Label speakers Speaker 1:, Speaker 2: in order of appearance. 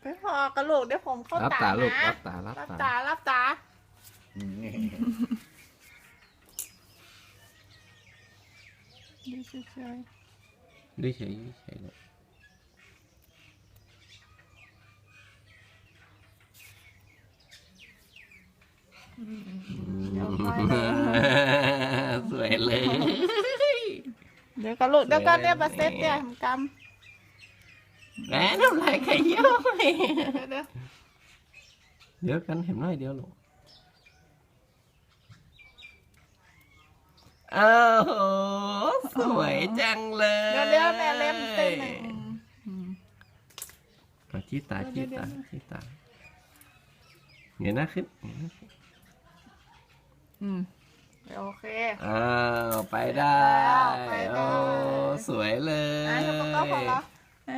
Speaker 1: ไปพอกระโหลกเดี๋ยวผมเข้า
Speaker 2: รับ
Speaker 1: ตา
Speaker 2: ตาลูก
Speaker 1: นะ
Speaker 2: รับตารับ
Speaker 1: รับ
Speaker 2: ตา
Speaker 1: ตารับตา
Speaker 3: อืม
Speaker 1: ดูเฉย
Speaker 2: ดูเฉยดูเฉยลูก
Speaker 1: ๆเดี๋ยวค่อยเลย
Speaker 2: สวยเลย
Speaker 1: เดี๋ยวกระโหลกเดี๋ยวก็เนี่ยมาเซ็ตเนี่ยทำกรรม
Speaker 2: แหมน้ำลายใครเยอะเลย
Speaker 1: เดี๋ยว
Speaker 2: เดี๋ยวกันเห็นหน่อยเดียวลูกโอ้โหสวยจังเลย
Speaker 1: เดี๋ยวเดี๋ยวแม่เล่มเต้นหนึ่งอืม
Speaker 2: เอาชี้ตา
Speaker 1: เดี๋
Speaker 2: ชี้
Speaker 1: ยว
Speaker 2: ตา
Speaker 1: เดี๋ยว
Speaker 2: ชี้ตาเงยหน้าขึ้นเงยหน้าขึ้น
Speaker 1: อืมโอเค
Speaker 2: อ้าวไปได้
Speaker 1: ไปได้
Speaker 2: โอ้ สวยเลย
Speaker 1: อะขอบคุณก็พอละ เ